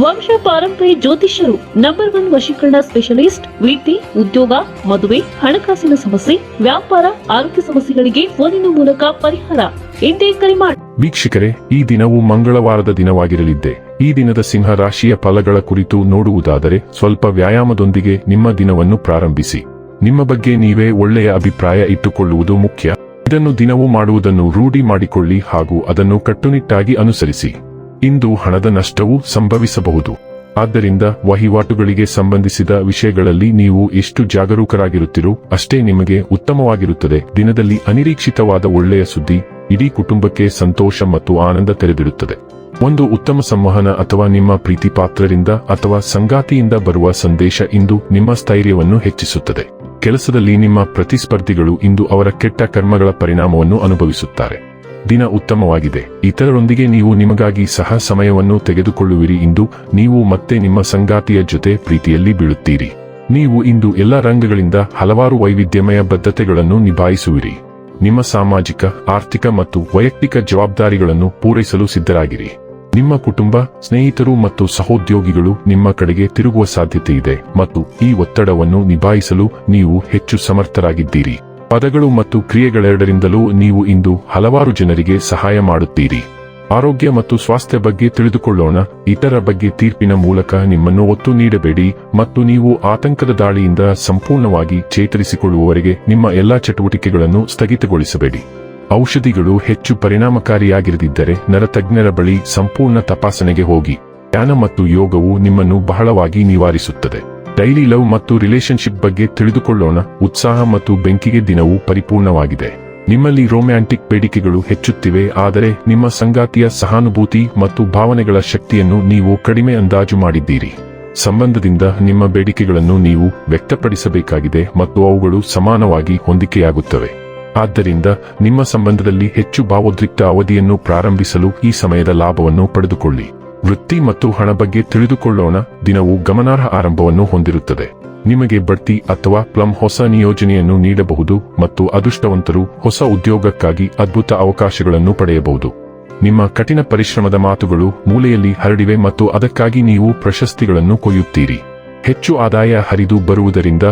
ವಂಶ ಪಾರಂಪರ್ಯ ಜ್ಯೋತಿಷ್ಯರು ನಂಬರ್ ಒನ್ ವಶೀಕರಣ ಸ್ಪೆಷಲಿಸ್ಟ್ ವೃತ್ತಿ ಉದ್ಯೋಗ, ಮದುವೆ, ಹಣಕಾಸಿನ ಸಮಸ್ಯೆ, ವ್ಯಾಪಾರ, ಆರೋಗ್ಯ ಸಮಸ್ಯೆಗಳಿಗೆ ಫೋನಿನ ಮೂಲಕ ಪರಿಹಾರ. ಎಂದೇ ಕರೆ ಮಾಡಿ ವೀಕ್ಷಕರೇ, ಈ ದಿನವು ಮಂಗಳವಾರದ ದಿನವಾಗಿರಲಿದ್ದೆ. ಈ ದಿನದ ಸಿಂಹ ರಾಶಿಯ ಫಲಗಳ ಕುರಿತು ನೋಡುವುದಾದರೆ ಸ್ವಲ್ಪ ವ್ಯಾಯಾಮದೊಂದಿಗೆ ನಿಮ್ಮ ದಿನವನ್ನು ಪ್ರಾರಂಭಿಸಿ. ನಿಮ್ಮ ಬಗ್ಗೆ ನೀವೇ ಒಳ್ಳೆಯ ಅಭಿಪ್ರಾಯ ಇಟ್ಟುಕೊಳ್ಳುವುದು ಮುಖ್ಯ. ಇದನ್ನು ದಿನವೂ ಮಾಡುವುದನ್ನು ರೂಢಿ ಮಾಡಿಕೊಳ್ಳಿ ಹಾಗೂ ಅದನ್ನು ಕಟ್ಟುನಿಟ್ಟಾಗಿ ಅನುಸರಿಸಿ. ಇಂದು ಹಣದ ನಷ್ಟವೂ ಸಂಭವಿಸಬಹುದು. ಆದ್ದರಿಂದ ವಹಿವಾಟುಗಳಿಗೆ ಸಂಬಂಧಿಸಿದ ವಿಷಯಗಳಲ್ಲಿ ನೀವು ಎಷ್ಟು ಜಾಗರೂಕರಾಗಿರುತ್ತೀರೋ ಅಷ್ಟೇ ನಿಮಗೆ ಉತ್ತಮವಾಗಿರುತ್ತದೆ. ದಿನದಲ್ಲಿ ಅನಿರೀಕ್ಷಿತವಾದ ಒಳ್ಳೆಯ ಸುದ್ದಿ, ಇಡೀ ಕುಟುಂಬಕ್ಕೆ ಸಂತೋಷ ಮತ್ತು ಆನಂದ ತೆರೆದಿಡುತ್ತದೆ. ಒಂದು ಉತ್ತಮ ಸಂವಹನ ಅಥವಾ ನಿಮ್ಮ ಪ್ರೀತಿ ಪಾತ್ರರಿಂದ ಅಥವಾ ಸಂಗಾತಿಯಿಂದ ಬರುವ ಸಂದೇಶ ಇಂದು ನಿಮ್ಮ ಸ್ಥೈರ್ಯವನ್ನು ಹೆಚ್ಚಿಸುತ್ತದೆ. ಕೆಲಸದಲ್ಲಿ ನಿಮ್ಮ ಪ್ರತಿಸ್ಪರ್ಧಿಗಳು ಇಂದು ಅವರ ಕೆಟ್ಟ ಕರ್ಮಗಳ ಪರಿಣಾಮವನ್ನು ಅನುಭವಿಸುತ್ತಾರೆ. ದಿನ ಉತ್ತಮವಾಗಿದೆ. ಇತರರೊಂದಿಗೆ ನೀವು ನಿಮಗಾಗಿ ಸಹ ಸಮಯವನ್ನು ತೆಗೆದುಕೊಳ್ಳುವಿರಿ ಇಂದು ನೀವು ಮತ್ತೆ ನಿಮ್ಮ ಸಂಗಾತಿಯ ಜೊತೆ ಪ್ರೀತಿಯಲ್ಲಿ ಬೀಳುತ್ತೀರಿ. ನೀವು ಇಂದು ಎಲ್ಲ ರಂಗಗಳಿಂದ ಹಲವಾರು ವೈವಿಧ್ಯಮಯ ಬದ್ಧತೆಗಳನ್ನು ನಿಭಾಯಿಸುವಿರಿ. ನಿಮ್ಮ ಸಾಮಾಜಿಕ, ಆರ್ಥಿಕ ಮತ್ತು ವೈಯಕ್ತಿಕ ಜವಾಬ್ದಾರಿಗಳನ್ನು ಪೂರೈಸಲು ಸಿದ್ಧರಾಗಿರಿ. ನಿಮ್ಮ ಕುಟುಂಬ, ಸ್ನೇಹಿತರು ಮತ್ತು ಸಹೋದ್ಯೋಗಿಗಳು ನಿಮ್ಮ ಕಡೆಗೆ ತಿರುಗುವ ಸಾಧ್ಯತೆ ಇದೆ ಮತ್ತು ಈ ಒತ್ತಡವನ್ನು ನಿಭಾಯಿಸಲು ನೀವು ಹೆಚ್ಚು ಸಮರ್ಥರಾಗಿದ್ದೀರಿ. ಪದಗಳು ಮತ್ತು ಕ್ರಿಯೆಗಳೆರಡರಿಂದಲೂ ನೀವು ಇಂದು ಹಲವಾರು ಜನರಿಗೆ ಸಹಾಯ ಮಾಡುತ್ತೀರಿ. ಆರೋಗ್ಯ ಮತ್ತು ಸ್ವಾಸ್ಥ್ಯ ಬಗ್ಗೆ ತಿಳಿದುಕೊಳ್ಳೋಣ, ಇತರ ಬಗ್ಗೆ ತೀರ್ಪಿನ ಮೂಲಕ ನಿಮ್ಮನ್ನು ಒತ್ತು ನೀಡಬೇಡಿ ಮತ್ತು ನೀವು ಆತಂಕದ ದಾಳಿಯಿಂದ ಸಂಪೂರ್ಣವಾಗಿ ಚೇತರಿಸಿಕೊಳ್ಳುವವರೆಗೆ ನಿಮ್ಮ ಎಲ್ಲಾ ಚಟುವಟಿಕೆಗಳನ್ನು ಸ್ಥಗಿತಗೊಳಿಸಬೇಡಿ. ಔಷಧಿಗಳು ಹೆಚ್ಚು ಪರಿಣಾಮಕಾರಿಯಾಗಿರದಿದ್ದರೆ ನರತಜ್ಞರ ಬಳಿ ಸಂಪೂರ್ಣ ತಪಾಸಣೆಗೆ ಹೋಗಿ. ಧ್ಯಾನ ಮತ್ತು ಯೋಗವು ನಿಮ್ಮನ್ನು ಬಹಳವಾಗಿ ನಿವಾರಿಸುತ್ತದೆ. ಡೈಲಿ ಲವ್ ಮತ್ತು ರಿಲೇಶನ್ಶಿಪ್ ಬಗ್ಗೆ ತಿಳಿದುಕೊಳ್ಳೋಣ. ಉತ್ಸಾಹ ಮತ್ತು ಬೆಂಕಿಗೆ ದಿನವು ಪರಿಪೂರ್ಣವಾಗಿದೆ. ನಿಮ್ಮಲ್ಲಿ ರೊಮ್ಯಾಂಟಿಕ್ ಬೇಡಿಕೆಗಳು ಹೆಚ್ಚುತ್ತಿವೆ, ಆದರೆ ನಿಮ್ಮ ಸಂಗಾತಿಯ ಸಹಾನುಭೂತಿ ಮತ್ತು ಭಾವನೆಗಳ ಶಕ್ತಿಯನ್ನು ನೀವು ಕಡಿಮೆ ಅಂದಾಜು ಮಾಡಿದ್ದೀರಿ. ಸಂಬಂಧದಿಂದ ನಿಮ್ಮ ಬೇಡಿಕೆಗಳನ್ನು ನೀವು ವ್ಯಕ್ತಪಡಿಸಬೇಕಾಗಿದೆ ಮತ್ತು ಅವುಗಳು ಸಮಾನವಾಗಿ ಹೊಂದಿಕೆಯಾಗುತ್ತವೆ. ಆದ್ದರಿಂದ ನಿಮ್ಮ ಸಂಬಂಧದಲ್ಲಿ ಹೆಚ್ಚು ಭಾವೋದ್ರಿಕ್ತ ಅವಧಿಯನ್ನು ಪ್ರಾರಂಭಿಸಲು ಈ ಸಮಯದ ಲಾಭವನ್ನು ಪಡೆದುಕೊಳ್ಳಿ. ವೃತ್ತಿ ಮತ್ತು ಹಣ ಬಗ್ಗೆ ತಿಳಿದುಕೊಳ್ಳೋಣ. ದಿನವು ಗಮನಾರ್ಹ ಆರಂಭವನ್ನು ಹೊಂದಿರುತ್ತದೆ. ನಿಮಗೆ ಬಡ್ತಿ ಅಥವಾ ಪ್ಲಮ್ ಹೊಸ ನಿಯೋಜನೆಯನ್ನು ನೀಡಬಹುದು ಮತ್ತು ಅದೃಷ್ಟವಂತರು ಹೊಸ ಉದ್ಯೋಗಕ್ಕಾಗಿ ಅದ್ಭುತ ಅವಕಾಶಗಳನ್ನು ಪಡೆಯಬಹುದು. ನಿಮ್ಮ ಕಠಿಣ ಪರಿಶ್ರಮದ ಮಾತುಗಳು ಮೂಲೆಯಲ್ಲಿ ಹರಡಿವೆ ಮತ್ತು ಅದಕ್ಕಾಗಿ ನೀವು ಪ್ರಶಸ್ತಿಗಳನ್ನು ಕೊಯ್ಯುತ್ತೀರಿ. ಹೆಚ್ಚು ಆದಾಯ ಹರಿದು ಬರುವುದರಿಂದ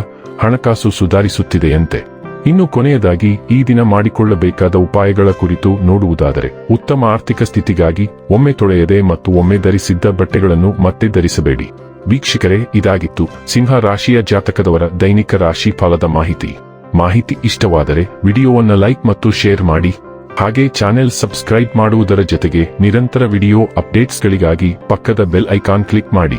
ಹಣಕಾಸು ಸುಧಾರಿಸುತ್ತಿದೆಯಂತೆ. ಇನ್ನು ಕೊನೆಯದಾಗಿ ಈ ದಿನ ಮಾಡಿಕೊಳ್ಳಬೇಕಾದ ಉಪಾಯಗಳ ಕುರಿತು ನೋಡುವುದಾದರೆ, ಉತ್ತಮ ಆರ್ಥಿಕ ಸ್ಥಿತಿಗಾಗಿ ಒಮ್ಮೆ ತೊಳೆಯದೆ ಮತ್ತು ಒಮ್ಮೆ ಧರಿಸಿದ್ದ ಬಟ್ಟೆಗಳನ್ನು ಮತ್ತೆ ಧರಿಸಬೇಡಿ. ವೀಕ್ಷಕರೇ, ಇದಾಗಿತ್ತು ಸಿಂಹ ರಾಶಿಯ ಜಾತಕದವರ ದೈನಿಕ ರಾಶಿ ಫಲದ ಮಾಹಿತಿ. ಮಾಹಿತಿ ಇಷ್ಟವಾದರೆ ವಿಡಿಯೋವನ್ನು ಲೈಕ್ ಮತ್ತು ಶೇರ್ ಮಾಡಿ. ಹಾಗೆ ಚಾನೆಲ್ ಸಬ್ಸ್ಕ್ರೈಬ್ ಮಾಡುವುದರ ಜೊತೆಗೆ ನಿರಂತರ ವಿಡಿಯೋ ಅಪ್ಡೇಟ್ಸ್ಗಳಿಗಾಗಿ ಪಕ್ಕದ ಬೆಲ್ ಐಕಾನ್ ಕ್ಲಿಕ್ ಮಾಡಿ.